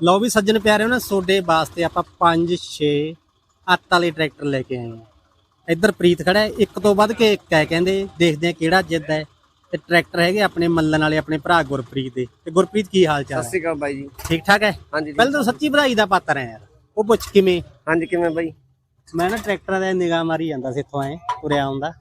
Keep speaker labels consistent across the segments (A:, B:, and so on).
A: ਲਓ ਵੀ ਸੱਜਣ ਪਿਆਰਿਓ ਨਾ ਸੋਡੇ ਵਾਸਤੇ ਆਪਾਂ 5 6 ਅੱਤ ਵਾਲੇ ਟਰੈਕਟਰ ਲੈ ਕੇ ਆਏ ਆ ਇੱਧਰ ਪ੍ਰੀਤ ਖੜਾ ਹੈ ਇੱਕ ਤੋਂ ਵੱਧ ਕੇ ਇੱਕ ਹੈ ਕਹਿੰਦੇ ਦੇਖਦੇ ਆ ਕਿਹੜਾ ਜਿੱਦ ਹੈ। ਤੇ ਟਰੈਕਟਰ ਹੈਗੇ ਆਪਣੇ ਮੱਲਣ ਵਾਲੇ ਆਪਣੇ ਭਰਾ ਗੁਰਪ੍ਰੀਤ ਦੇ। ਤੇ ਗੁਰਪ੍ਰੀਤ ਕੀ ਹਾਲ ਚਾਲ
B: ਸਤਿ
A: ਹੈ
B: ਸ਼੍ਰੀ ਅਕਾਲ ਬਾਈ ਜੀ।
A: ਠੀਕ ਠਾਕ ਹੈ?
B: ਹਾਂਜੀ
A: ਪਹਿਲਾਂ ਤਾਂ ਸੱਚੀ ਵਧਾਈ ਦਾ ਪਾਤਰ ਹੈ ਯਾਰ। ਉਹ ਪੁੱਛ ਕਿਵੇਂ?
B: ਹਾਂਜੀ ਕਿਵੇਂ ਬਾਈ?
A: ਮੈਂ ਨਾ ਟਰੈਕਟਰਾਂ ਦੇ ਨਿਗਾਹ ਮਾਰੀ ਜਾਂਦਾ ਸੀ ਇੱਥੋਂ ਐ ਤੁਰਿਆ ਆਉਂਦਾ।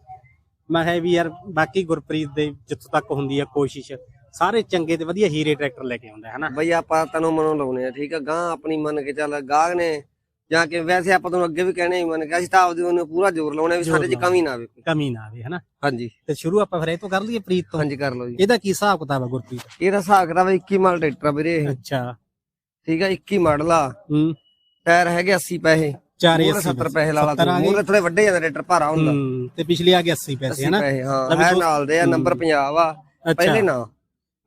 A: ਮੈਂ ਕਿਹਾ ਵੀ ਯਾਰ ਬਾਕੀ ਗੁਰਪ੍ਰੀਤ ਦੇ ਜਿੱਥੋਂ ਤੱਕ ਹੁੰਦੀ ਆ ਕੋਸ਼ਿਸ਼। ਸਾਰੇ ਚੰਗੇ ਤੇ ਵਧੀਆ ਹੀਰੇ ਟਰੈਕਟਰ ਲੈ ਕੇ ਆਉਂਦਾ ਹੈ ਨਾ
B: ਬਈ ਆਪਾਂ ਤੈਨੂੰ ਮਨੋਂ ਲਾਉਨੇ ਆ ਠੀਕ ਆ? ਗਾਂ ਆਪਣੀ ਮੰਨ ਕੇ ਚੱਲ ਗਾਹਕ ਨੇ ਜਾਂ ਕਿ ਵੈਸੇ ਆਪਾਂ ਤੁਹਾਨੂੰ ਅੱਗੇ ਵੀ ਕਹਿਣੇ ਹੀ ਮੰਨ ਕੇ ਅਸੀਂ ਤਾਂ ਆਪਦੇ ਉਹਨੂੰ ਪੂਰਾ ਜ਼ੋਰ ਲਾਉਣੇ ਵੀ ਸਾਡੇ 'ਚ ਕਮੀ ਨਾ ਆਵੇ ਕੋਈ।
A: ਕਮੀ ਨਾ ਆਵੇ ਹਨਾ?
B: ਹਾਂਜੀ।
A: ਤੇ ਸ਼ੁਰੂ ਆਪਾਂ ਫਿਰ ਇਹ ਤੋਂ ਕਰ ਲਈਏ ਪ੍ਰੀਤ ਤੋਂ।
B: ਹਾਂਜੀ ਕਰ ਲਓ ਜੀ।
A: ਇਹਦਾ ਕੀ ਹਿਸਾਬ ਕਿਤਾਬ ਆ ਗੁਰਪ੍ਰੀਤ?
B: ਇਹਦਾ ਹਿਸਾਬ ਕਿਤਾਬ 21 ਮਾਡਲ ਟਰੈਕਟਰ ਆ ਵੀਰੇ ਇਹ।
A: ਅੱਛਾ।
B: ਠੀਕ ਆ 21 ਮਾਡਲ ਆ।
A: ਹੂੰ।
B: ਟਾਇਰ ਹੈਗੇ 80 ਪੈਸੇ।
A: ਚਾਰੇ
B: ਮੂਹਰੇ
A: 80
B: 70 ਪੈਸੇ। ਲਾ ਲਾ
A: 70 ਆ
B: ਤੂੰ
A: ਗਏ।
B: ਮੂਹਰੇ ਥੋੜੇ ਵੱਡੇ ਜਾਂਦਾ ਟਰੈਕਟਰ ਭਾਰਾ ਹੁੰਦਾ।
A: ਹੂੰ ਤੇ ਪਿਛਲੀ ਆ ਗਈ 80 ਪੈਸੇ
B: 80
A: ਹਨਾ?
B: ਪੈਸੇ ਹਾਂ ਹੈ
A: ਦੋ-
B: ਨਾਲ ਦੇ ਆ ਨੰਬਰ
A: ਹੂੰ।
B: 50 ਆ ਪਹਿਲੇ ਨਾ।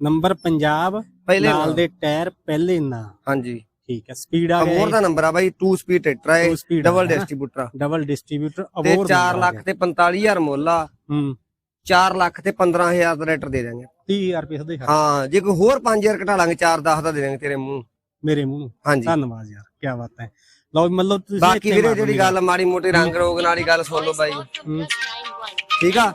A: ਨੰਬਰ ਪੰਜਾਬ
B: ਪਹਿਲੇ
A: ਨਾਲ
B: ਨਾਲ
A: ਦੇ ਟਾਇਰ ਪਹਿਲੇ ਨਾ।
B: ਹਾਂਜੀ।
A: ਠੀਕ ਹੈ ਸਪੀਡ ਆ
B: ਅਬੋਰ ਦਾ ਨੰਬਰ ਆ ਬਾਈ 2 ਸਪੀਡ ਟਰੈਕਟਰ ਹੈ ਡਬਲ
A: ਹੈ?
B: ਡਿਸਟ੍ਰੀਬਿਊਟਰ
A: ਡਬਲ ਡਿਸਟ੍ਰੀਬਿਊਟਰ
B: ਤੇ
A: ਅਬੋਰ
B: 4 ਲੱਖ ਤੇ 45000 ਮੁੱਲ ਆ।
A: ਹੂੰ।
B: 4 ਲੱਖ ਤੇ 15000 ਦਾ ਰੇਟਰ ਦੇ ਦਾਂਗੇ
A: 30000 ਰੁਪਏ ਸਦੇ
B: ਹਾਂ ਜੇ ਕੋਈ ਹੋਰ 5000 ਘਟਾ ਲਾਂਗੇ 4 10 ਦਾ ਦੇ ਦਾਂਗੇ ਤੇਰੇ ਮੂੰਹ।
A: ਮੇਰੇ ਮੂੰਹ। ਨੂੰ
B: ਹਾਂਜੀ।
A: ਧੰਨਵਾਦ ਯਾਰ ਕੀ ਬਾਤ ਹੈ। ਲਓ ਮਤਲਬ ਤੁਸੀਂ
B: ਬਾਕੀ ਵੀਰੇ ਜਿਹੜੀ ਗੱਲ ਮਾੜੀ ਮੋਟੀ ਰੰਗ ਰੋਗ ਵਾਲੀ ਗੱਲ ਸੁਣ ਲਓ ਬਾਈ।
A: ਹੂੰ।
B: ਠੀਕ ਆ?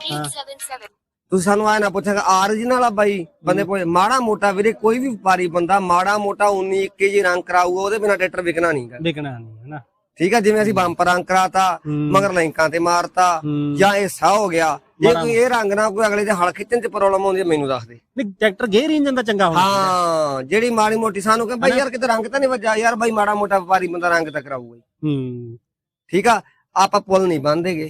B: ਤੁਸੀਂ ਸਾਨੂੰ ਆਇਆ ਨਾ ਪੁੱਛਾਂਗਾ ਆਰੀਜਨਲ ਆ ਬਾਈ ਬੰਦੇ ਪੁੱਛ ਮਾੜਾ ਮੋਟਾ ਵੀਰੇ ਕੋਈ ਵੀ ਵਪਾਰੀ ਬੰਦਾ ਮਾੜਾ ਮੋਟਾ 19 21 ਜੀ ਰੰਗ ਕਰਾਊਗਾ ਉਹਦੇ ਬਿਨਾ ਟਰੈਕਟਰ ਵਿਕਣਾ ਨਹੀਂਗਾ
A: ਵਿਕਣਾ ਨਹੀਂ ਹੈ ਨਾ?
B: ਠੀਕ ਆ ਜਿਵੇਂ ਅਸੀਂ ਬੰਪਰ ਰੰਗ ਕਰਾਤਾ। ਮਗਰ ਲੈਂਕਾਂ ਤੇ ਮਾਰਤਾ। ਜਾਂ ਇਹ ਸਾ ਹੋ ਗਿਆ ਜੇ ਕੋਈ ਇਹ ਰੰਗ ਨਾ ਕੋਈ ਅਗਲੇ ਦੇ ਹਲ ਖਿੱਚਣ ਚ ਪ੍ਰੋਬਲਮ ਆਉਂਦੀ ਹੈ ਮੈਨੂੰ ਦੱਸ ਦੇ।
A: ਨਹੀਂ ਟਰੈਕਟਰ ਗੇਅਰ ਇੰਜਨ ਦਾ ਚੰਗਾ ਚਾਹੀਦਾ।
B: ਹਾਂ ਜਿਹੜੀ ਮਾੜੀ ਮੋਟੀ ਸਾਨੂੰ ਕਹੇ ਬਾਈ ਯਾਰ ਕਿਤੇ ਰੰਗ ਤਾਂ ਨਹੀਂ ਵੱਜਾ ਯਾਰ ਬਾਈ ਮਾੜਾ ਮੋਟਾ ਵਪਾਰੀ ਬੰਦਾ ਰੰਗ ਤਾਂ ਕਰਾਊਗਾ ਹੀ। ਠੀਕ ਆ ਆਪਾਂ ਪੁੱਲ ਨਹੀਂ ਬੰਨਦੇਗੇ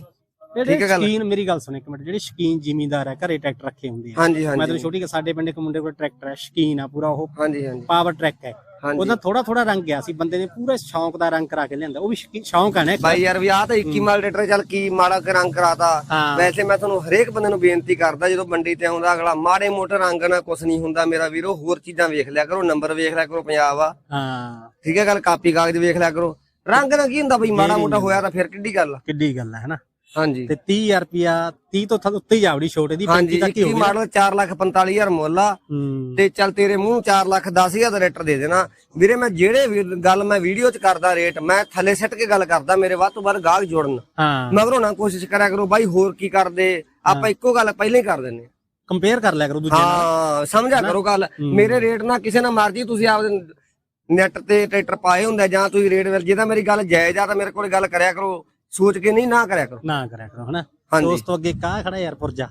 B: ਠੀਕ ਹੈ ਗੱਲ।
A: ਸ਼ਕੀਨ ਮੇਰੀ ਗੱਲ ਸੁਣ ਇੱਕ ਮਿੰਟ ਜਿਹੜੇ ਸ਼ਕੀਨ ਜ਼ਿਮੀਂਦਾਰ ਹੈ ਘਰੇ ਟਰੈਕਟਰ ਰੱਖੇ ਹੁੰਦੇ ਆ।
B: ਹਾਂਜੀ
A: ਮੈਂ ਤੈਨੂੰ ਛੋਟੀ ਕਿ ਸਾਡੇ ਪਿੰਡ ਇੱਕ ਮੁੰਡੇ ਕੋਲ ਟਰੈਕਟਰ ਹੈ ਸ਼ਕੀਨ ਆ ਪੂਰਾ ਉਹ।
B: ਹਾਂਜੀ ਹਾਂਜੀ।
A: ਪਾਵਰ ਟਰੈਕ ਹੈ। ਉਹਦਾ ਥੋੜਾ ਥੋੜਾ ਰੰਗ ਗਿਆ ਸੀ ਬੰਦੇ ਨੇ ਪੂਰਾ ਸ਼ੌਂਕ ਦਾ ਰੰਗ ਕਰਾ ਕੇ ਲਿਆਂਦਾ ਉਹ ਵੀ ਸ਼ੌਕੀ- ਹੈ ਨਾ।
B: ਬਾਈ ਯਾਰ ਵੀ ਆਹ ਤਾਂ 21 ਮਾਲ ਲੀਟਰ ਚੱਲ ਕੀ ਮਾੜਾ ਰੰਗ ਕਰਾਤਾ। ਵੈਸੇ ਮੈਂ ਤੁਹਾਨੂੰ ਹਰੇਕ ਬੰਦੇ ਨੂੰ ਬੇਨਤੀ ਕਰਦਾ ਜਦੋਂ ਮੰਡੀ ਤੇ ਆਉਂਦਾ ਅਗਲਾ ਮਾੜੇ ਮੋਟੇ ਰੰਗ ਨਾਲ ਕੁਝ ਨਹੀਂ ਹੁੰਦਾ ਮੇਰਾ ਵੀਰੋ ਹੋਰ ਚੀਜ਼ਾਂ ਵੇਖ ਲਿਆ ਕਰੋ ਨੰਬਰ ਵੇਖ ਲਿਆ ਕਰੋ ਪੰਜਾਬ ਆ।
A: ਹਾਂ।
B: ਠੀਕ ਹੈ ਗੱਲ ਕਾਪੀ ਕਾਗਜ਼ ਵੇਖ ਲਿਆ ਕਰੋ। ਰੰਗ ਨਾਲ ਕੀ ਹੁੰਦਾ ਬਈ ਮਾੜਾ ਮੋਟਾ ਹੋਇਆ ਤਾਂ ਫਿਰ ਕਿੱਡੀ ਗੱਲ ਆ?
A: ਕਿੱਡੀ ਗੱਲ ਹੈ ਹਨਾ
B: ਹਾਂਜੀ।
A: ਤੇ 30000 ਰੁਪਿਆ 30 ਤੋਂ ਥੱਲੇ ਉੱਤੇ ਹੀ ਜਾਵੜੀ ਛੋਟੇ ਦੀ 35
B: ਹਾਂਜੀ
A: ਤੱਕ ਹੀ
B: 21
A: ਹੋਊਗੀ।
B: ਮਾਡਲ 4 ਲੱਖ 45000 ਮੁੱਲ ਆ। ਤੇ ਚੱਲ ਤੇਰੇ ਮੂੰਹ 4 ਲੱਖ 10000 ਦਾ ਰੇਟਰ ਦੇ ਦੇਣਾ। ਵੀਰੇ ਮੈਂ ਜਿਹੜੇ ਵੀ ਗੱਲ ਮੈਂ ਵੀਡੀਓ 'ਚ ਕਰਦਾ ਰੇਟ ਮੈਂ ਥੱਲੇ ਸਿੱਟ ਕੇ ਗੱਲ ਕਰਦਾ ਮੇਰੇ ਵੱਧ ਤੋਂ ਵੱਧ ਗਾਹਕ ਜੋੜਨ।
A: ਹਾਂ।
B: ਮਗਰੋਂ ਨਾ ਕੋਸ਼ਿਸ਼ ਕਰਿਆ ਕਰੋ ਬਾਈ ਹੋਰ ਕੀ ਕਰਦੇ? ਆਪਾਂ ਇੱਕੋ ਗੱਲ ਪਹਿਲਾਂ ਹੀ ਕਰ ਦਿੰਨੇ
A: ਕੰਪੇਅਰ ਕਰ ਲਿਆ ਕਰੋ ਦੂਜੇ ਨਾਲ।
B: ਹਾਂ ਸਮਝਿਆ ਕਰੋ ਗੱਲ। ਮੇਰੇ ਰੇਟ ਨਾਲ ਕਿਸੇ ਨਾਲ ਮਰਜ਼ੀ ਤੁਸੀਂ ਆਪਦੇ ਨੈਟ ਤੇ ਟਰੈਕਟਰ ਪਾਏ ਹੁੰਦੇ ਜਾਂ ਤੁਸੀਂ ਰੇਟ ਵੇਲ ਜੇ ਤਾਂ ਮੇਰੀ ਗੱਲ ਜਾਇਜ਼ ਆ ਤਾਂ ਮੇਰੇ ਕੋਲ ਗੱਲ ਕਰਿਆ ਕਰੋ। ਸੋਚ ਕੇ ਨਹੀਂ ਨਾ ਕਰਿਆ ਕਰੋ।
A: ਨਾ ਕਰਿਆ ਕਰੋ ਹਨਾ?
B: ਹਾਂਜੀ।
A: ਅੱਗੇ ਕਾ ਖੜਾ ਯਾਰ ਪੁਰਜਾ।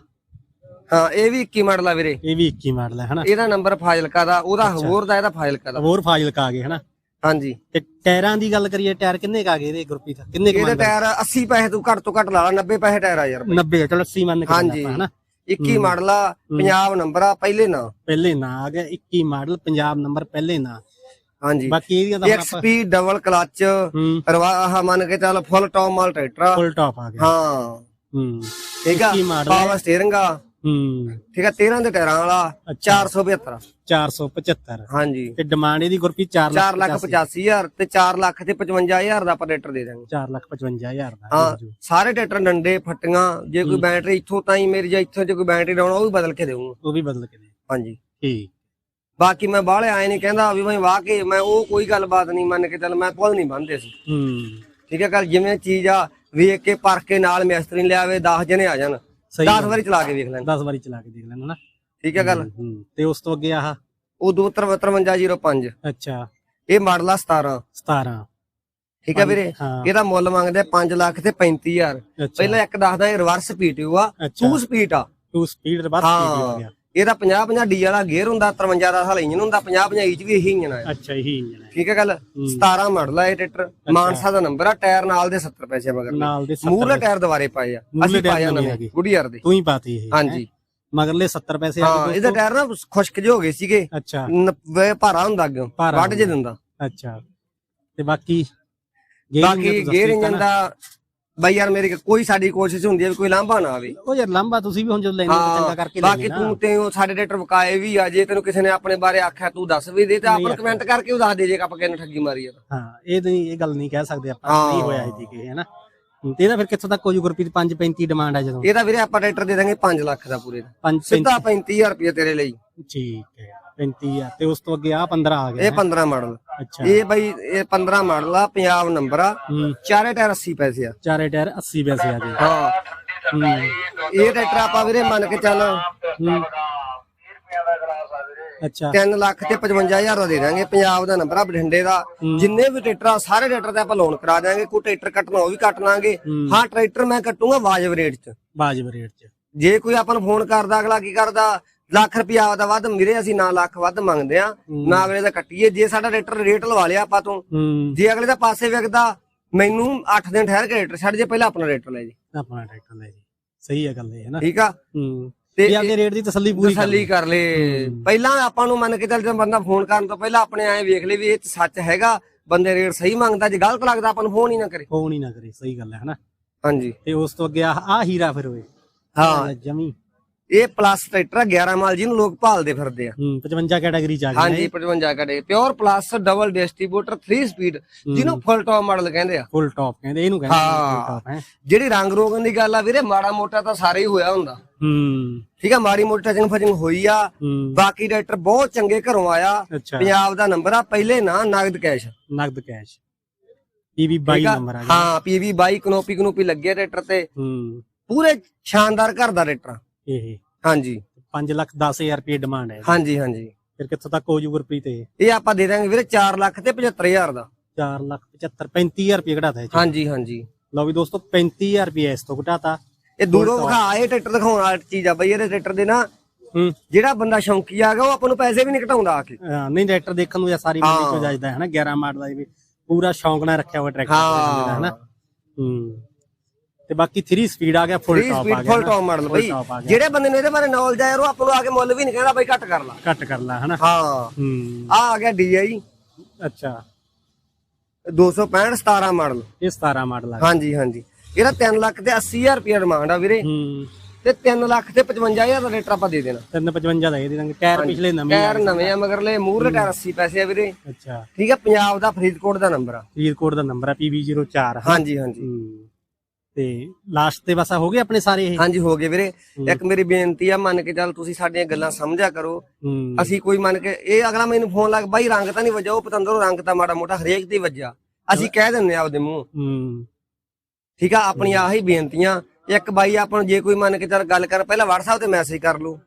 B: ਹਾਂ ਇਹ ਵੀ 21 ਮਾਡਲ ਆ ਵੀਰੇ।
A: ਇਹ ਵੀ 21 ਮਾਡਲ ਹੈ ਹਨਾ?
B: ਇਹਦਾ ਨੰਬਰ ਫਾਜ਼ਿਲਕਾ ਦਾ ਉਹਦਾ ਹੋਰ ਦਾ ਇਹਦਾ ਫਾਜ਼ਿਲਕਾ ਦਾ।
A: ਹੋਰ ਫਾਜ਼ਿਲਕਾ ਆ ਗਏ ਹਨਾ?
B: ਹਾਂਜੀ।
A: ਤੇ ਟਾਇਰਾਂ ਦੀ ਗੱਲ ਕਰੀਏ ਟਾਇਰ ਕਿੰਨੇ ਕਾ ਗਏ ਇਹਦੇ ਗੁਰਪ੍ਰੀਤ? ਕਿੰਨੇ ਕੁ
B: ਇਹਦੇ
A: ਮੰਨਦਾ
B: ਟਾਇਰ 80 ਪੈਸੇ ਤੋਂ ਘੱਟ ਤੋਂ ਘੱਟ ਲਾ ਲਾ 90 ਪੈਸੇ ਟਾਇਰ ਆ ਯਾਰ
A: 90 ਚਲੋ 80 ਮੰਨ ਕੇ ਚੱਲਦੇ
B: ਹਾਂਜੀ।
A: ਆਪਾਂ ਹਨਾ?
B: 21 ਮਾਡਲ ਆ ਪੰਜਾਬ ਨੰਬਰ ਆ ਪਹਿਲੇ ਨਾ।
A: ਪਹਿਲੇ ਨਾ ਆ ਗਿਆ 21 ਮਾਡਲ ਪੰਜਾਬ ਨੰਬਰ ਪਹਿਲੇ ਨਾ।
B: ਹਾਂਜੀ।
A: ਬਾਕੀ ਇਹਦੀਆਂ ਤਾਂ ਆਪਾਂ
B: XP ਡਬਲ ਕਲਚ
A: ਹੂੰ।
B: ਰਵਾ ਆਹ ਮੰਨ ਕੇ ਚੱਲ ਫੁੱਲ ਟੌਪ ਮਾਲ ਟਰੈਕਟਰ ਆ।
A: ਫੁੱਲ ਟਾਪ ਆ ਗਿਆ।
B: ਹਾਂ।
A: ਹੂੰ।
B: ਠੀਕ ਆ?
A: 21 ਮਾਡਲ
B: ਪਾਵਰ ਸਟੀਅਰਿੰਗ ਆ।
A: ਹੂੰ।
B: ਠੀਕ ਆ? 13 ਦੇ ਟਾਇਰਾਂ ਵਾਲਾ
A: ਅੱਛਾ।
B: 472
A: 475
B: ਹਾਂਜੀ।
A: ਤੇ ਡਿਮਾਂਡ ਇਹਦੀ ਗੁਰਪ੍ਰੀਤ 4
B: 4 ਲੱਖ 85000 ਤੇ 4 ਲੱਖ ਤੇ 55000 ਦਾ ਆਪਾਂ ਟਰੈਕਟਰ ਦੇ ਦਾਂਗੇ
A: 4 ਲੱਖ 55000 ਦਾ।
B: ਹਾਂ ਸਾਰੇ ਟਰੈਕਟਰ ਡੰਡੇ ਫੱਟੀਆਂ ਜੇ ਕੋਈ ਬੈਟਰੀ ਇੱਥੋਂ ਤਾਈ ਮੇਰੀ ਜਾਂ ਇੱਥੋਂ ਜੇ ਕੋਈ ਬੈਟਰੀ ਲਾਉਣਾ ਉਹ ਵੀ ਬਦਲ ਕੇ ਦੇਵਾਂਗਾ
A: ਉਹ ਵੀ ਬਦਲ ਕੇ ਦੇ।
B: ਹਾਂਜੀ।
A: ਠੀਕ।
B: ਬਾਕੀ ਮੈਂ ਬਾਹਲੇ ਆਏ ਨਹੀਂ ਕਹਿੰਦਾ ਵੀ ਮੈਂ ਵਾਹ ਕੇ ਮੈਂ ਉਹ ਕੋਈ ਗੱਲਬਾਤ ਨਹੀਂ ਮੰਨ ਕੇ ਚੱਲ ਮੈਂ ਪੁੱਲ ਨਹੀਂ ਬੰਨਦੇ ਸੀ।
A: ਹੂੰ।
B: ਠੀਕ ਹੈ ਗੱਲ ਜਿਵੇਂ ਚੀਜ਼ ਆ ਵੇਖ ਕੇ ਪਰਖ ਕੇ ਨਾਲ ਮਿਸਤਰੀ ਲਿਆਵੇ 10 ਜਣੇ ਆ ਜਾਣ।
A: ਸਹੀ
B: 10 ਵਾਰੀ ਚਲਾ ਕੇ ਵੇਖ ਲੈਣ।
A: 10 ਵਾਰੀ ਚਲਾ ਕੇ ਦੇਖ ਲੈਣਾ ਨਾ
B: ਠੀਕ ਹੈ ਗੱਲ
A: ਤੇ ਉਸ ਤੋਂ ਅੱਗੇ ਆਹ?
B: ਉਹ 25305
A: ਅੱਛਾ।
B: ਇਹ ਮਾਡਲ ਆ 17
A: 17
B: ਠੀਕ ਹੈ ਵੀਰੇ? ਇਹਦਾ ਮੁੱਲ ਮੰਗਦੇ 5 ਲੱਖ ਤੇ 35000
A: ਅੱਛਾ।
B: ਪਹਿਲਾਂ ਇੱਕ ਦੱਸਦਾ ਇਹ ਰਿਵਰਸ ਪੀਟੀਓ ਆ
A: ਅੱਛਾ।
B: 2 ਸਪੀਡ ਆ।
A: ਟੂ ਸਪੀਡ ਹੋ
B: ਹਾਂ
A: ਗਿਆ।
B: ਇਹਦਾ 50 50 ਡੀ ਵਾਲਾ ਗੇਅਰ ਹੁੰਦਾ 53 ਦਾ ਸਾਲ ਇੰਜਨ ਹੁੰਦਾ 50 50 ਇੰਚ ਵੀ ਇਹੀ ਇੰਜਨ ਆ
A: ਅੱਛਾ ਇਹੀ ਇੰਜਨ ਹੈ
B: ਠੀਕ ਹੈ ਗੱਲ? 17 ਮਾਡਲ ਆ ਇਹ ਟਰੈਕਟਰ। ਮਾਨਸਾ ਦਾ ਨੰਬਰ ਆ ਟਾਇਰ ਨਾਲ ਦੇ 70 ਪੈਸੇ ਮਗਰ
A: ਨਾਲ ਦੇ 70
B: ਮੂਰਲੇ ਟਾਇਰ ਦੁਬਾਰੇ ਪਾਏ ਆ। ਅਸੀਂ
A: ਟਾਇਰ
B: ਪਾਏ ਆ
A: ਨਵੇਂ।
B: ਗੁੱਡੀਅਰ ਦੇ।
A: ਤੂੰ ਹੀ ਪਾਤੀ ਇਹ।
B: ਹਾਂਜੀ।
A: ਮਗਰਲੇ 70 ਪੈਸੇ ਆ ਗਏ
B: ਇਹਦਾ ਟਾਇਰ ਨਾ ਖੁਸ਼ਕ ਜਿਹੇ ਹੋ ਗਏ ਸੀਗੇ।
A: ਅੱਛਾ।
B: ਭਾਰਾ ਹੁੰਦਾ ਅੱਗੇ। ਵੱਢ ਜੇ ਦਿੰਦਾ।
A: ਅੱਛਾ। ਤੇ ਬਾਕੀ
B: ਬਾਕੀ ਗੇਅਰ ਇੰਜਨ ਦਾ ਬਈ ਯਾਰ ਮੇਰੇ ਕੋਈ ਸਾਡੀ ਕੋਸ਼ਿਸ਼ ਹੁੰਦੀ ਹੈ ਵੀ ਕੋਈ ਲਾਂਭਾ ਨਾ ਆਵੇ।
A: ਉਹ ਯਾਰ ਲੰਬਾ ਤੁਸੀਂ ਵੀ ਹੁਣ ਜਦੋਂ ਲੈਣੇ ਚੰਗਾ ਕਰਕੇ
B: ਬਾਕੀ
A: ਲੈਣੇ ਨਾ।
B: ਤੂੰ ਤੇ ਉਹ ਸਾਡੇ ਟਰੈਕਟਰ ਵਕਾਏ ਵੀ ਆ ਜੇ ਤੈਨੂੰ ਕਿਸੇ ਨੇ ਆਪਣੇ ਬਾਰੇ ਆਖਿਆ ਤੂੰ ਦੱਸ ਵੀ ਦੇ ਤੇ ਆਪਾਂ ਕਮੈਂਟ ਕਰਕੇ ਉਹ ਦੱਸ ਦੇ ਜੇ ਆਪਾਂ ਕਿਹਨੇ ਠੱਗੀ ਮਾਰੀ ਆ।
A: ਹਾਂ ਇਹ ਨਹੀਂ ਇਹ ਗੱਲ ਨਹੀਂ ਕਹਿ ਸਕਦੇ ਆਪਾਂ। ਨਹੀਂ ਹੋਇਆ ਇਹਦੀ ਕਿ ਹੈ ਨਾ ਤੇ ਇਹਦਾ ਫਿਰ ਕਿੱਥੋਂ ਤੱਕ ਹੋ ਜੂ ਗੁਰਪ੍ਰੀਤ 535 ਡਿਮਾਂਡ ਆ ਜਦੋਂ।
B: ਇਹਦਾ ਵੀਰੇ ਆਪਾਂ ਟਰੈਕਟਰ ਦੇ ਦਾਂਗੇ 5 ਲੱਖ ਦਾ ਪੂਰੇ ਦਾ।
A: 5
B: ਸਿੱਧਾ 35000 ਰੁਪਏ ਤੇਰੇ ਲਈ।
A: ਠੀਕ ਹੈ। 35 ਆ ਤੇ ਉਸ ਤੋਂ ਅੱਗੇ ਆ 15 ਆ ਗਿਆ
B: ਇਹ 15 ਮਾਡਲ।
A: ਅੱਛਾ।
B: ਇਹ ਬਾਈ ਇਹ 15 ਮਾਡਲ ਆ ਪੰਜਾਬ ਨੰਬਰ ਆ। ਚਾਰੇ ਟਾਇਰ 80 ਪੈਸੇ ਆ।
A: ਚਾਰੇ ਟਾਇਰ 80 ਪੈਸੇ ਆ ਗਏ
B: ਹਾਂ। ਇਹ ਟਰੈਕਟਰ ਆਪਾਂ ਵੀਰੇ ਮੰਨ ਕੇ ਚੱਲ
A: ਅੱਛਾ।
B: 3 ਲੱਖ ਤੇ 55000 ਦਾ ਦੇ ਦਾਂਗੇ ਪੰਜਾਬ ਦਾ ਨੰਬਰ ਆ ਬਠਿੰਡੇ ਦਾ। ਜਿੰਨੇ ਵੀ ਟਰੈਕਟਰ ਆ ਸਾਰੇ ਟਰੈਕਟਰ ਤੇ ਆਪਾਂ ਲੋਨ ਕਰਾ ਦਾਂਗੇ ਕੋਈ ਟਰੈਕਟਰ ਕੱਟਣਾ ਉਹ ਵੀ ਕੱਟ ਲਾਂਗੇ।
A: ਹੂੰ।
B: ਟਰੈਕਟਰ ਮੈਂ ਕੱਟੂਗਾ ਵਾਜਬ ਰੇਟ 'ਚ।
A: ਬਾਜਬ ਰੇਟ 'ਚ।
B: ਜੇ ਕੋਈ ਆਪਾਂ ਨੂੰ ਫੋਨ ਕਰਦਾ ਅਗਲਾ ਕੀ ਕਰਦਾ? ਲੱਖ ਰੁਪਿਆ ਦਾ ਵੱਧ ਵੀਰੇ ਅਸੀਂ ਨਾ ਲੱਖ ਵੱਧ ਮੰਗਦੇ ਆ। ਨਾ ਅਗਲੇ ਦਾ ਕੱਟੀਏ ਜੇ ਸਾਡਾ ਟਰੈਕਟਰ ਰੇਟ ਲਵਾ ਲਿਆ ਆਪਾਂ ਤੋਂ ਜੇ ਅਗਲੇ ਦਾ ਪਾਸੇ ਵਿਕਦਾ ਮੈਨੂੰ 8 ਦਿਨ ਠਹਿਰ ਕੇ ਰੇਟ ਛੱਡ ਜੇ ਪਹਿਲਾਂ ਆਪਣਾ ਰੇਟ ਲੈ ਜੀ।
A: ਆਪਣਾ ਟਰੈਕਟਰ ਲੈ ਜੀ। ਸਹੀ ਹੈ ਗੱਲ ਇਹ ਹੈ ਨਾ।
B: ਠੀਕ ਆ? ਤੇ
A: ਤੇ ਅੱਗੇ ਰੇਟ ਦੀ ਤਸੱਲੀ ਪੂਰੀ
B: ਤਸੱਲੀ ਕਰ ਲੇ ਪਹਿਲਾਂ ਆਪਾਂ ਨੂੰ ਮੰਨ ਕੇ ਚੱਲ ਜਦੋਂ ਬੰਦਾ ਫੋਨ ਕਰਨ ਤੋਂ ਪਹਿਲਾਂ ਆਪਣੇ ਐ ਵੇਖ ਲੈ ਵੀ ਇਹ ਸੱਚ ਹੈਗਾ ਬੰਦੇ ਰੇਟ ਸਹੀ ਮੰਗਦਾ ਜੇ ਗਲਤ ਲੱਗਦਾ ਆਪਾਂ ਨੂੰ ਫੋਨ ਹੀ ਨਾ ਕਰੇ।
A: ਫੋਨ ਹੀ ਨਾ ਕਰੇ ਸਹੀ ਗੱਲ ਹੈ ਹਨਾ
B: ਹਾਂਜੀ।
A: ਤੇ ਉਸ ਤੋਂ ਅੱਗੇ ਆ ਆ ਹੀਰਾ ਫਿਰ ਹੋਏ।
B: ਹਾਂ।
A: ਜਮੀ।
B: ਇਹ ਪਲੱਸ ਟਰੈਕਟਰ ਆ 11 ਮਾਲ ਜਿਹਨੂੰ ਲੋਕ ਭਾਲਦੇ ਫਿਰਦੇ ਆ।
A: ਹੂੰ 55 ਕੈਟਾਗਰੀ ਚ ਆ ਗਏ
B: ਹਾਂਜੀ 55 ਕੜੇ pure plus double distributor 3 speed ਜਿਹਨੂੰ ਫੁੱਲ ਟੌਪ ਮਾਡਲ ਕਹਿੰਦੇ ਆ।
A: ਫੁੱਲ ਟਾਪ ਕਹਿੰਦੇ ਇਹਨੂੰ ਕਹਿੰਦੇ। ਫੁੱਲ ਟਾਪ ਹੈ।
B: ਜਿਹੜੀ ਰੰਗ ਰੋਗਨ ਦੀ ਗੱਲ ਆ ਵੀਰੇ ਮਾੜਾ ਮੋਟਾ ਤਾਂ ਸਾਰੇ ਹੀ ਹੋਇਆ ਹੁੰਦਾ।
A: ਹੂੰ।
B: ਠੀਕ ਆ ਮਾੜੀ ਮੋਟੀ ਟਚਿੰਗ ਫਜਿੰਗ ਹੋਈ ਆ। ਬਾਕੀ ਟਰੈਕਟਰ ਬਹੁਤ ਚੰਗੇ ਘਰੋਂ ਆਇਆ। ਪੰਜਾਬ ਦਾ ਨੰਬਰ ਆ ਪਹਿਲੇ ਨਾ ਨਗਦ ਕੈਸ਼
A: ਨਗਦ ਕੈਸ਼ ਪੀਵੀ 22
B: ਠੀਕ ਆ?
A: ਨੰਬਰ ਆ
B: ਹਾਂ ਪੀਵੀ 22 ਕਨੋਪੀ ਕਨੋਪੀ ਲੱਗੇ ਟਰੈਕਟਰ ਤੇ।
A: ਹੂੰ।
B: ਪੂਰੇ ਸ਼ਾਨਦਾਰ ਘਰ ਦਾ ਟਰੈਕਟਰ।
A: ਇਹ।
B: ਹਾਂਜੀ।
A: 5 ਲੱਖ 10000 ਰੁਪਏ ਡਿਮਾਂਡ ਹੈ
B: ਹਾਂਜੀ ਹਾਂਜੀ।
A: ਫਿਰ ਕਿੱਥੋਂ ਤੱਕ ਹੋ ਜੂ ਗੁਰਪ੍ਰੀਤ ਇਹ?
B: ਇਹ ਆਪਾਂ ਦੇ ਦਾਂਗੇ ਵੀਰੇ 4 ਲੱਖ ਤੇ 75000 ਦਾ।
A: 4 ਲੱਖ 75 35000 ਰੁਪਏ ਘਟਾਤਾ ਇਹ।
B: ਹਾਂਜੀ ਹਾਂਜੀ।
A: ਲਓ ਵੀ ਦੋਸਤੋ 35000 ਰੁਪਏ ਇਸ ਤੋਂ ਘਟਾਤਾ।
B: ਇਹ ਦੂਰੋਂ ਵਿਖਾ ਇਹ ਟਰੈਕਟਰ ਦਿਖਾਉਣ ਵਾਲੀ ਚੀਜ਼ ਆ ਬਈ ਇਹਦੇ ਟਰੈਕਟਰ ਦੇ ਨਾ ਜਿਹੜਾ ਬੰਦਾ ਸ਼ੌਂਕੀ ਆ ਗਿਆ ਉਹ ਆਪਾਂ ਨੂੰ ਪੈਸੇ ਵੀ ਨਹੀਂ ਘਟਾਉਂਦਾ ਆ ਕੇ।
A: ਨਹੀਂ ਟਰੈਕਟਰ ਦੇਖਣ ਨੂੰ ਜਾਂ ਸਾਰੀ ਮੰਡੀ ਚੋਂ ਜਾਇਦਾ ਹੈ ਨਾ 11 ਮਾਡਲ ਦਾ ਇਹ ਵੀ ਪੂਰਾ ਸ਼ੌਂਕ ਨਾਲ ਰੱਖਿਆ ਹੋਇਆ ਟਰੈਕਟਰ ਹੈ ਨਾ। ਹੂੰ। ਤੇ ਬਾਕੀ 3 ਸਪੀਡ ਆ ਗਿਆ ਫੁੱਲ
B: 3
A: ਟਾਪ ਆ
B: ਸਪੀਡ
A: ਗਿਆ
B: ਫੁੱਲ ਟੌਪ ਮਾਡਲ ਬਈ।
A: ਆ।
B: ਜਿਹੜੇ ਬੰਦੇ ਨੂੰ ਇਹਦੇ ਬਾਰੇ ਨੌਲੇਜ ਆ ਯਾਰ ਉਹ ਆਪਾਂ ਨੂੰ ਆ ਕੇ ਮੁੱਲ ਵੀ ਨਹੀਂ ਕਹਿੰਦਾ ਬਈ ਘੱਟ ਕਰ ਲਾ।
A: ਘੱਟ ਕਰ ਲਾ ਹਨਾ?
B: ਹਾਂ।
A: ਹੂੰ।
B: ਆ ਆ ਗਿਆ DI
A: ਅੱਛਾ।
B: 265 17 ਮਾਡਲ
A: ਇਹ 17 ਮਾਡਲ ਆ
B: ਹਾਂਜੀ ਹਾਂਜੀ। ਇਹਦਾ 3 ਲੱਖ ਤੇ 80000 ਰੁਪਏ ਡਿਮਾਂਡ ਆ ਵੀਰੇ।
A: ਹੂੰ।
B: ਤੇ 3 ਲੱਖ ਤੇ 55000 ਦਾ ਰੇਟ ਆਪਾਂ ਦੇ ਦੇਣਾ।
A: 355 ਦਾ ਇਹ ਦੇ ਦਾਂਗੇ। ਟਾਇਰ ਪਿਛਲੇ ਨਵੇਂ ਆ
B: ਟਾਇਰ ਨਵੇਂ ਆ ਮਗਰਲੇ ਮੂਹਰੇ ਟਾਇਰ 80 ਪੈਸੇ ਆ ਵੀਰੇ।
A: ਅੱਛਾ।
B: ਠੀਕ ਆ ਪੰਜਾਬ ਦਾ ਫਰੀਦਕੋਟ ਦਾ ਨੰਬਰ ਆ।
A: ਫਰੀਦਕੋਟ ਦਾ ਨੰਬਰ ਹੈ PB04
B: ਹਾਂਜੀ ਹਾਂਜੀ।
A: ਹੂੰ। ਤੇ ਲਾਸਟ ਤੇ ਬਸ ਆ ਹੋ ਗਏ ਆਪਣੇ ਸਾਰੇ ਇਹ?
B: ਹਾਂਜੀ ਹੋ ਗਏ ਵੀਰੇ। ਇੱਕ ਮੇਰੀ ਬੇਨਤੀ ਆ ਮੰਨ ਕੇ ਚੱਲ ਤੁਸੀਂ ਸਾਡੀਆਂ ਗੱਲਾਂ ਸਮਝਿਆ ਕਰੋ। ਅਸੀਂ ਕੋਈ ਮੰਨ ਕੇ ਇਹ ਅਗਲਾ ਮੈਨੂੰ ਫੋਨ ਲੱਗ ਬਾਈ ਰੰਗ ਤਾਂ ਨਹੀਂ ਵੱਜਾ ਉਹ ਪਤੰਦਰੋਂ ਰੰਗ ਤਾਂ ਮਾੜਾ ਮੋਟਾ ਹਰੇਕ ਤੇ ਵੱਜਾ ਅਸੀਂ ਕਹਿ ਦਿੰਨੇ ਆ ਆਪਦੇ ਮੂੰਹ। ਠੀਕ ਆ ਆਪਣੀਆਂ ਆਹੀ ਬੇਨਤੀਆਂ। ਇੱਕ ਬਾਈ ਆਪਾਂ ਨੂੰ ਜੇ ਕੋਈ ਮੰਨ ਕੇ ਚੱਲ ਗੱਲ ਕਰ ਪਹਿਲਾਂ WhatsApp ਤੇ ਮੈਸੇਜ ਕਰ ਲਓ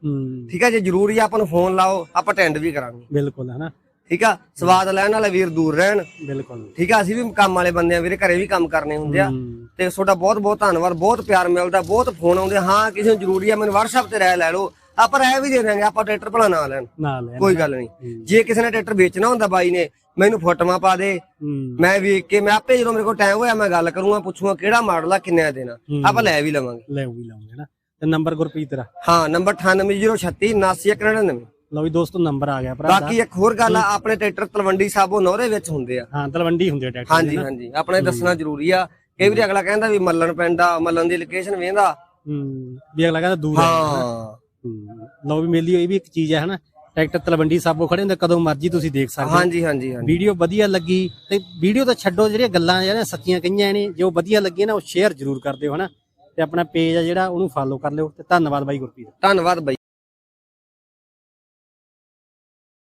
B: ਠੀਕ ਆ ਜੇ ਜ਼ਰੂਰੀ ਆ ਆਪਾਂ ਨੂੰ ਫੋਨ ਲਾਓ ਆਪਾਂ ਅਟੈਂਡ ਵੀ ਕਰਾਂਗੇ।
A: ਬਿਲਕੁਲ ਹੈ ਨਾ
B: ਠੀਕ ਆ? ਸਵਾਦ ਲੈਣ ਵਾਲੇ ਵੀਰ ਦੂਰ ਰਹਿਣ।
A: ਬਿਲਕੁਲ।
B: ਠੀਕ ਆ? ਅਸੀਂ ਵੀ ਕੰਮ ਵਾਲੇ ਬੰਦੇ ਆ ਵੀਰੇ ਘਰੇ ਵੀ ਕੰਮ ਕਰਨੇ ਹੁੰਦੇ ਆ। ਤੇ ਤੁਹਾਡਾ ਬਹੁਤ ਬਹੁਤ ਧੰਨਵਾਦ ਬਹੁਤ ਪਿਆਰ ਮਿਲਦਾ ਬਹੁਤ ਫੋਨ ਆਉਂਦੇ ਹਾਂ ਕਿਸੇ ਨੂੰ ਜ਼ਰੂਰੀ ਆ ਮੈਨੂੰ WhatsApp ਤੇ ਰਹਿ ਲੈ ਲਓ। ਆਪਾਂ ਰਹਿ ਵੀ ਦੇ ਦਾਂਗੇ ਆਪਾਂ ਟਰੈਕਟਰ ਭਲਾ ਨਾ ਲੈਣ। ਕੋਈ ਗੱਲ ਨਹੀਂ। ਜੇ ਕਿਸੇ ਨੇ ਟਰੈਕਟਰ ਵੇਚਣਾ ਹੁੰਦਾ ਬਾਈ ਨੇ ਮੈਨੂੰ ਫੋਟੋਆਂ ਪਾ ਦੇ। ਮੈਂ ਵੇਖ ਕੇ ਮੈਂ ਆਪੇ ਜਦੋਂ ਮੇਰੇ ਕੋਲ ਟਾਈਮ ਹੋਇਆ ਮੈਂ ਗੱਲ ਕਰੂੰਗਾ ਪੁੱਛੂਗਾ ਕਿਹੜਾ ਮਾਡਲ ਆ ਕਿੰਨੇ ਦੇਣਾ। ਆਪਾਂ ਲੈ ਵੀ ਲਵਾਂਗੇ।
A: ਲੈ ਵੀ ਲਾਉਂਗੇ ਨਾ। ਤੇ ਨੰਬਰ ਗੁਰਪ੍ਰੀਤ ਦਾ
B: ਹਾਂ ਨੰਬਰ 9806 79199
A: ਲਓ ਵੀ ਦੋਸਤੋ ਨੰਬਰ ਆ ਗਿਆ ਭਰਾ ਦਾ।
B: ਬਾਕੀ ਇੱਕ ਹੋਰ ਗੱਲ ਆ ਆਪਣੇ ਟਰੈਕਟਰ ਤਲਵੰਡੀ ਸਾਬੋ ਨੌਰੇ ਵਿੱਚ ਹੁੰਦੇ ਆ।
A: ਹਾਂ ਤਲਵੰਡੀ ਹੁੰਦੀ ਹੈ ਟਰੈਕਟਰ
B: ਹਾਂਜੀ ਹਾਂਜੀ ਆਪਣੇ ਦੱਸਣਾ ਜ਼ਰੂਰੀ ਆ। ਕਈ ਵਾਰੀ ਅਗਲਾ ਕਹਿੰਦਾ ਵੀ ਮੱਲਣ ਪਿੰਡ ਆ ਮੱਲਣ ਦੀ ਲੋਕੇਸ਼ਨ ਵੇਂਦਾ
A: ਹੂੰ ਵੀ ਅਗਲਾ ਕਹਿੰਦਾ ਦੂਰ ਹੈ।
B: ਹਾਂ
A: ਲਓ ਵੀ ਮੇਲੀ ਇਹ ਵੀ ਇੱਕ ਚੀਜ਼ ਹੈ ਹਨਾ। ਟਰੈਕਟਰ ਤਲਵੰਡੀ ਸਾਬੋ ਖੜੇ ਹੁੰਦੇ ਕਦੋਂ ਮਰਜ਼ੀ ਤੁਸੀਂ ਦੇਖ ਸਕਦੇ
B: ਹਾਂਜੀ ਹਾਂਜੀ ਹਾਂਜੀ।
A: ਵੀਡੀਓ ਵਧੀਆ ਲੱਗੀ ਤੇ ਵੀਡੀਓ ਤਾਂ ਛੱਡੋ ਜਿਹੜੀਆਂ ਗੱਲਾਂ ਜਿਹੜੀਆਂ ਸੱਚੀਆਂ ਕਹੀਆਂ ਨੇ ਜੋ ਵਧੀਆ ਲੱਗੀਆਂ ਨਾ ਉਹ ਸ਼ੇਅਰ ਜ਼ਰੂਰ ਕਰ ਦਿਓ ਹਨਾ। ਤੇ ਆਪਣਾ ਪੇਜ ਆ ਜਿਹੜਾ ਉਹਨੂੰ ਫਾਲੋ ਕਰ ਲਿਓ। ਤੇ ਧੰਨਵਾਦ ਬਾਈ ਗੁਰਪ੍ਰੀਤ।
B: ਧੰਨਵਾਦ ਬਾਈ।